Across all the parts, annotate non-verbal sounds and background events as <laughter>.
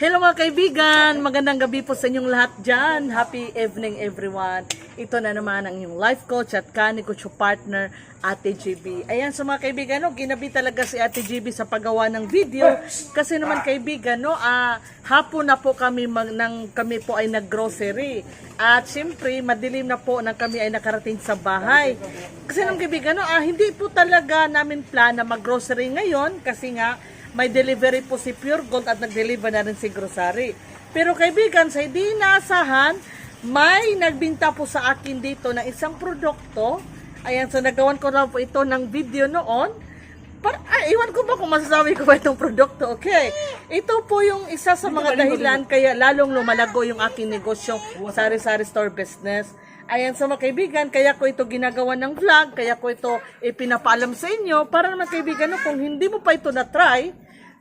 Hello mga kaibigan! Magandang gabi po sa inyong lahat dyan. Happy evening everyone. Ito na naman ang inyong life coach at kani coach partner, Ate GB. Ayan sa mga kaibigan, no, ginabi talaga si Ate GB sa paggawa ng video. Kasi naman kaibigan, no, ah, hapon na po kami, mag, nang kami po ay nag-grocery. At siyempre, madilim na po nang kami ay nakarating sa bahay. Kasi naman kaibigan, no, ah, hindi po talaga namin plan na mag-grocery ngayon kasi nga, may delivery po si Pure Gold at nag-deliver na rin si Grocery. Pero kaibigan, sa hindi inaasahan, may nagbinta po sa akin dito ng isang produkto. Ayan, so nagawan ko na po ito ng video noon. Para, ah, iwan ko ba kung masasabi ko ba itong produkto? Okay. Ito po yung isa sa mga dahilan kaya lalong lumalago yung aking negosyo, sari-sari store business. Ayan sa mga kaibigan, kaya ko ito ginagawa ng vlog, kaya ko ito ipinapaalam sa inyo para naman kaibigan, kung hindi mo pa ito na-try,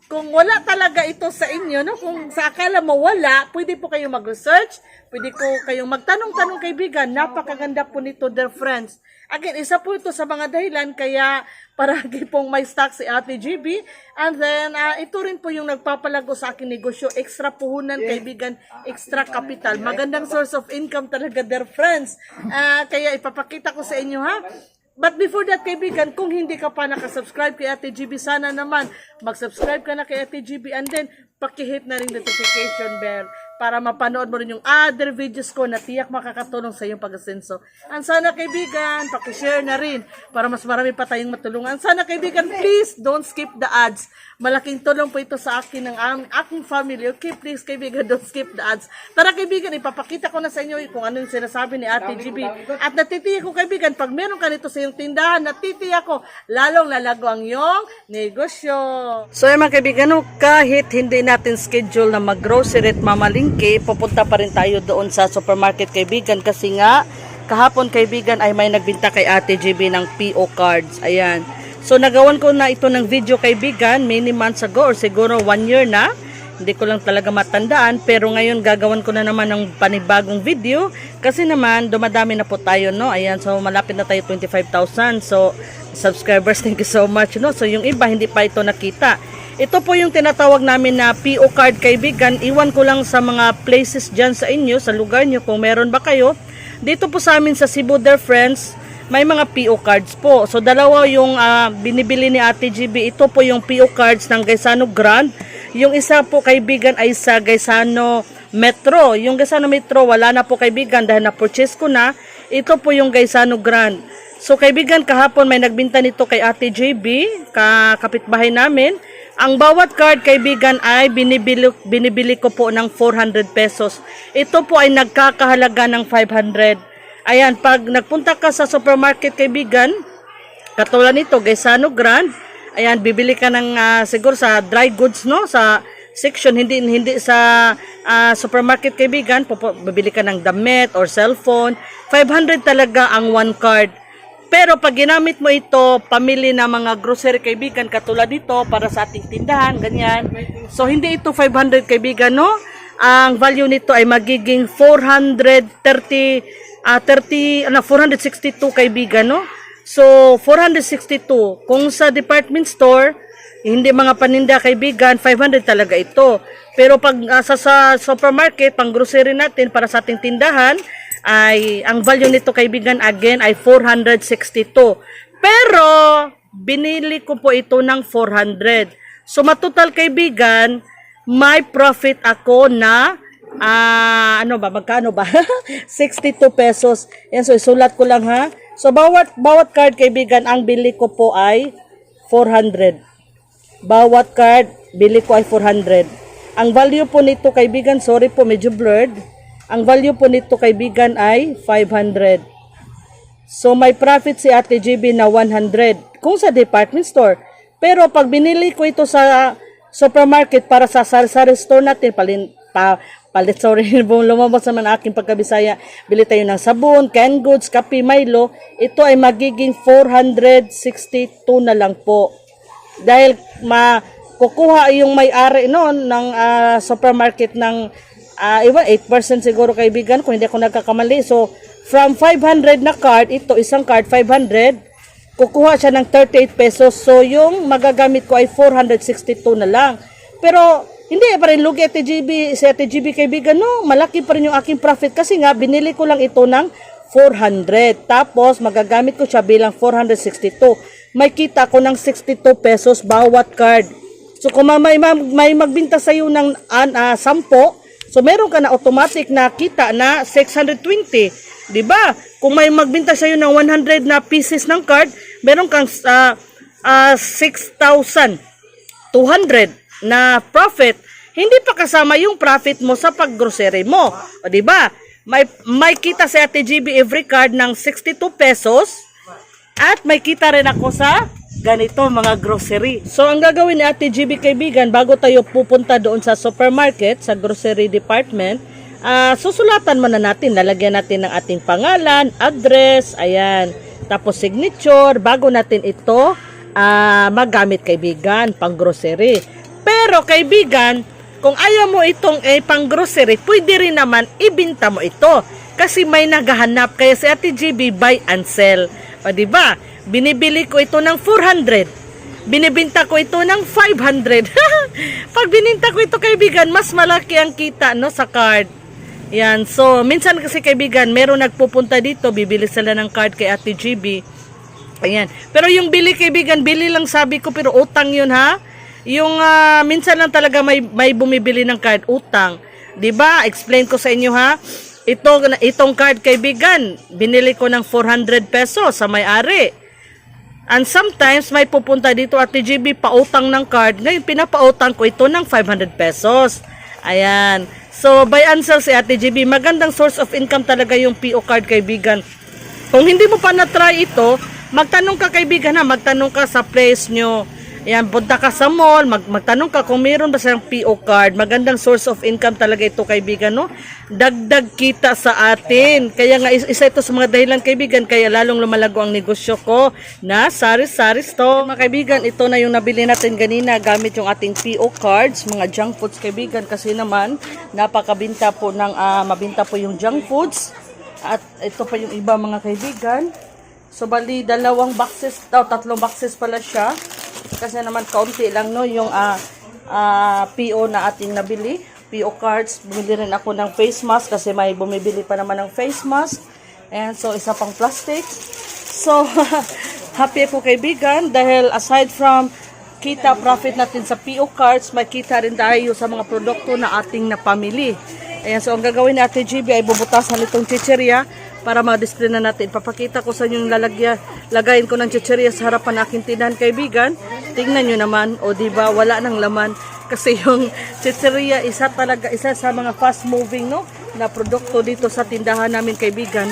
kung wala talaga ito sa inyo, no, kung sa akala mo wala, pwede po kayong mag-research, pwede ko kayong magtanong-tanong kaibigan, napakaganda po nito, dear friends. Again, isa po ito sa mga dahilan kaya paragi <laughs> pong may stock si Ate GB. And then, ah, ito rin po yung nagpapalago sa aking negosyo. Extra puhunan, kaibigan, extra capital. Magandang source of income talaga, dear friends. Ah, kaya ipapakita ko sa inyo, ha? But before that, kaibigan, kung hindi ka pa nakasubscribe kay Ate GB, sana naman mag-subscribe ka na kay Ate GB and then pakihit na rin notification bell para mapanood mo rin yung other videos ko na tiyak makakatulong sa iyong pag-asenso. And sana kaibigan, pakishare na rin para mas marami pa tayong matulungan. Sana kaibigan, please don't skip the ads. Malaking tulong po ito sa akin ng ang, aking family. Okay, please kaibigan, don't skip the ads. Tara kaibigan, ipapakita ko na sa inyo kung ano yung sinasabi ni Ate GB. At natitiyak ko kaibigan, pag meron ka nito sa iyong tindahan, natitiyak ko, lalong lalago ang iyong negosyo. So yung mga kaibigan, kahit hindi natin schedule na mag-grocery at mamalingke, pupunta pa rin tayo doon sa supermarket kaibigan kasi nga, kahapon kaibigan ay may nagbinta kay Ate GB ng PO cards. Ayan. So nagawan ko na ito ng video kaibigan many months ago or siguro one year na. Hindi ko lang talaga matandaan pero ngayon gagawan ko na naman ng panibagong video kasi naman dumadami na po tayo no. Ayan so malapit na tayo 25,000. So subscribers thank you so much no. So yung iba hindi pa ito nakita. Ito po yung tinatawag namin na PO card kaibigan. Iwan ko lang sa mga places dyan sa inyo, sa lugar nyo kung meron ba kayo. Dito po sa amin sa Cebu Dear Friends, may mga PO cards po. So dalawa yung ah, binibili ni Ate GB. Ito po yung PO cards ng Gaisano Grand. Yung isa po kaibigan ay sa Gaisano Metro. Yung Gaisano Metro wala na po kaibigan dahil na-purchase ko na. Ito po yung Gaisano Grand. So kaibigan kahapon may nagbinta nito kay Ate JB, ka kapitbahay namin. Ang bawat card kaibigan ay binibili, binibili ko po ng 400 pesos. Ito po ay nagkakahalaga ng 500. Ayan, pag nagpunta ka sa supermarket kaibigan, katulad nito, Gaisano Grand, ayan, bibili ka ng ah, siguro sa dry goods, no? Sa section, hindi hindi sa ah, supermarket kaibigan, pupu- bibili ka ng damit or cellphone. 500 talaga ang one card. Pero pag ginamit mo ito, pamili na mga grocery kaibigan, katulad dito, para sa ating tindahan, ganyan. So, hindi ito 500 kaibigan, no? Ang value nito ay magiging 430, ah 30, ano, 462 kaibigan, no? So, 462. Kung sa department store, hindi mga paninda kaibigan, 500 talaga ito. Pero pag ah, sa, sa supermarket, pang grocery natin para sa ating tindahan, ay ang value nito kaibigan again ay 462. Pero binili ko po ito ng 400. So matotal kaibigan, may profit ako na ah ano ba magkano ba? <laughs> 62 pesos. Yan so isulat ko lang ha. So bawat bawat card kaibigan ang bili ko po ay 400. Bawat card bili ko ay 400. Ang value po nito kaibigan, sorry po medyo blurred. Ang value po nito kaibigan ay 500. So may profit si Ate JB na 100 kung sa department store. Pero pag binili ko ito sa supermarket para sa sari-sari store natin, palin, pa, palit, sorry, <laughs> lumabas naman aking pagkabisaya, bili tayo ng sabon, canned goods, kape, Milo, ito ay magiging 462 na lang po. Dahil ma kukuha yung may-ari noon ng ah, supermarket ng ah iba 8% siguro kaibigan kung hindi ako nagkakamali. So from 500 na card, ito isang card 500, kukuha siya ng 38 pesos. So yung magagamit ko ay 462 na lang. Pero Hindi pa rin lugi Ate GB, si Ate GB kaibigan, no, malaki pa rin yung aking profit kasi nga binili ko lang ito ng 400. Tapos magagamit ko siya bilang 462. May kita ko ng 62 pesos bawat card. So kung ma- may, may, magbinta sa iyo ng an, ah, 10, so meron ka na automatic na kita na 620. 'Di ba? Kung may magbinta sa iyo ng 100 na pieces ng card, meron kang ah, ah, 6,200 na profit. Hindi pa kasama yung profit mo sa paggrocery mo. 'di ba? May may kita sa Ate GB every card ng 62 pesos. At may kita rin ako sa ganito mga grocery. So ang gagawin ni Ate GB kaibigan bago tayo pupunta doon sa supermarket, sa grocery department, ah susulatan muna natin, lalagyan natin ng ating pangalan, address, ayan. Tapos signature, bago natin ito ah magamit kaibigan, pang grocery. Pero kaibigan, kung ayaw mo itong eh, pang grocery, pwede rin naman ibinta mo ito. Kasi may naghahanap kaya si Ate GB buy and sell. O di ba? Binibili ko ito ng 400. Binibinta ko ito ng 500. <laughs> Pag bininta ko ito kaibigan, mas malaki ang kita no sa card. Yan. So, minsan kasi kaibigan, meron nagpupunta dito, bibili sila ng card kay Ate GB. Ayan. Pero yung bili kaibigan, bili lang sabi ko pero utang yun ha. Yung ah, minsan lang talaga may may bumibili ng card utang. 'Di ba? Explain ko sa inyo ha. Ito itong card kaibigan, binili ko ng 400 pesos sa may-ari. And sometimes may pupunta dito at TGB pautang ng card. Ngayon pinapautang ko ito ng 500 pesos. Ayan. So by answer si Ate GB, magandang source of income talaga yung PO card kaibigan. Kung hindi mo pa na-try ito, magtanong ka kaibigan ha, magtanong ka sa place nyo. Ayan, punta ka sa mall, mag magtanong ka kung meron ba silang PO card. Magandang source of income talaga ito kaibigan, no? Dagdag kita sa atin. Kaya nga is- isa ito sa mga dahilan kaibigan, kaya lalong lumalago ang negosyo ko na sari-sari store. Mga kaibigan, ito na yung nabili natin ganina gamit yung ating PO cards, mga junk foods kaibigan kasi naman napakabinta po ng ah, mabinta po yung junk foods. At ito pa yung iba mga kaibigan. So bali dalawang boxes, daw tatlong boxes pala siya. Kasi naman kaunti lang no yung ah ah, PO na ating nabili. PO cards. Bumili rin ako ng face mask kasi may bumibili pa naman ng face mask. And so isa pang plastic. So <laughs> happy ako kaibigan dahil aside from kita profit natin sa PO cards, may kita rin tayo sa mga produkto na ating napamili. Ayan, so ang gagawin ni Ate GB ay bubutasan itong chicheria para ma-display na natin. Papakita ko sa inyo yung lalagyan, lagayin ko ng chicheria sa harapan ng aking tindahan kaibigan. Tingnan nyo naman, o ba wala nang laman. <laughs> Kasi yung chicheria, isa talaga, isa sa mga fast moving no, na produkto dito sa tindahan namin kaibigan.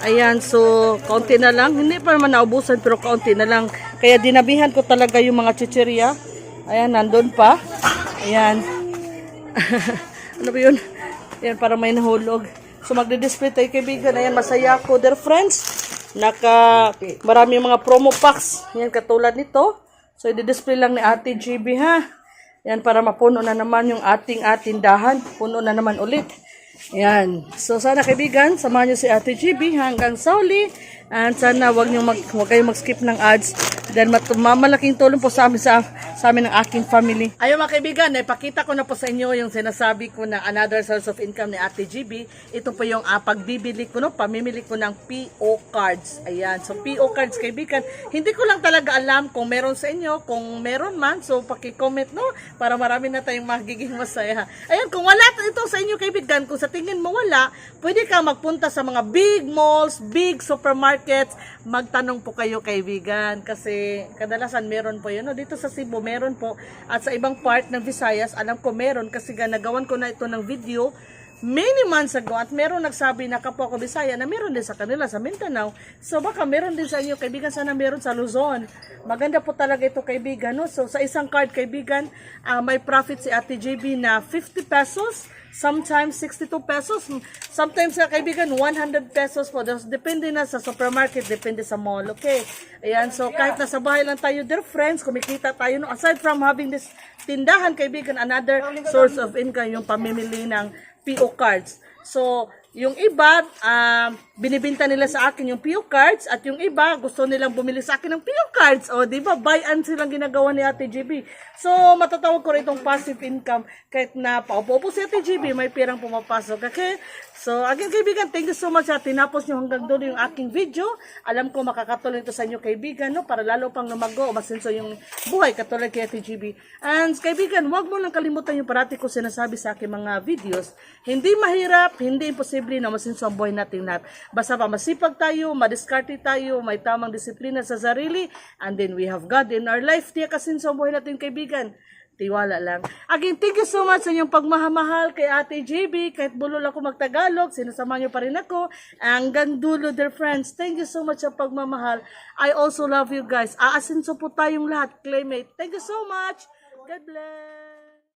Ayan, so kaunti na lang. Hindi pa naman naubusan pero kaunti na lang. Kaya dinabihan ko talaga yung mga chicheria. Ayan, nandun pa. Ayan. <laughs> ano ba yun? Ayan, para may nahulog. So magdi-display tayo kaibigan. Ayan, masaya ako, dear friends. Naka, marami mga promo packs. Ayan, katulad nito. So, i-display lang ni Ate GB, ha? Ayan, para mapuno na naman yung ating atindahan. Puno na naman ulit. Ayan. So, sana kaibigan, samahan nyo si Ate GB hanggang sa uli. And sana wag nyo mag, wag kayong mag-skip ng ads. Mat- mamalaking tulong po sa amin, sa, sa amin ng aking family. Ayun mga kaibigan, ipakita ko na po sa inyo yung sinasabi ko na another source of income ni Ate GB. Ito po yung uh, pagbibili ko, no, pamimili ko ng PO cards. Ayan. So, PO cards kaibigan. Hindi ko lang talaga alam kung meron sa inyo. Kung meron man, so paki-comment, no? Para marami na tayong magiging masaya. Ayan, kung wala ito sa inyo kaibigan, kung sa tingin mo wala, pwede ka magpunta sa mga big malls, big supermarkets, magtanong po kayo kaibigan. Kasi kadalasan meron po yun. No? Dito sa Cebu, meron po. At sa ibang part ng Visayas, alam ko meron kasi ga nagawan ko na ito ng video many months ago at meron nagsabi na kapwa ko Bisaya na meron din sa kanila sa Mindanao. So baka meron din sa inyo kaibigan sana meron sa Luzon. Maganda po talaga ito kaibigan. No? So sa isang card kaibigan, ah, may profit si Ate JB na 50 pesos. Sometimes 62 pesos. Sometimes sa kaibigan 100 pesos po. Dep- Depende na sa supermarket, depende sa mall. Okay. Ayan, so kahit nasa bahay lang tayo, dear friends, kumikita tayo. No? Aside from having this tindahan, kaibigan, another source of income yung pamimili ng PO cards. So, yung iba, um, binibinta nila sa akin yung PO cards at yung iba gusto nilang bumili sa akin ng PO cards. O, di ba? Buy and silang ginagawa ni Ate GB. So, matatawag ko rin itong passive income kahit na paupo-upo si Ate GB, may pirang pumapasok. Okay? So, again, kaibigan, thank you so much at tinapos nyo hanggang doon yung aking video. Alam ko makakatulong ito sa inyo, kaibigan, no? Para lalo pang lumago o masenso yung buhay katulad kay Ate GB. And, kaibigan, huwag mo lang kalimutan yung parati ko sinasabi sa aking mga videos. Hindi mahirap, hindi imposible na masenso ang buhay natin lahat. Basta pa masipag tayo, madiskarte tayo, may tamang disiplina sa sarili, and then we have God in our life. Tiya kasenso ang buhay natin, kaibigan. Tiwala lang. Again, thank you so much sa inyong pagmahamahal kay Ate JB. Kahit bulol ako magtagalog, sinasama niyo pa rin ako. Hanggang dulo, dear friends. Thank you so much sa pagmamahal. I also love you guys. Aasinso po tayong lahat. Claimate. Thank you so much. God bless.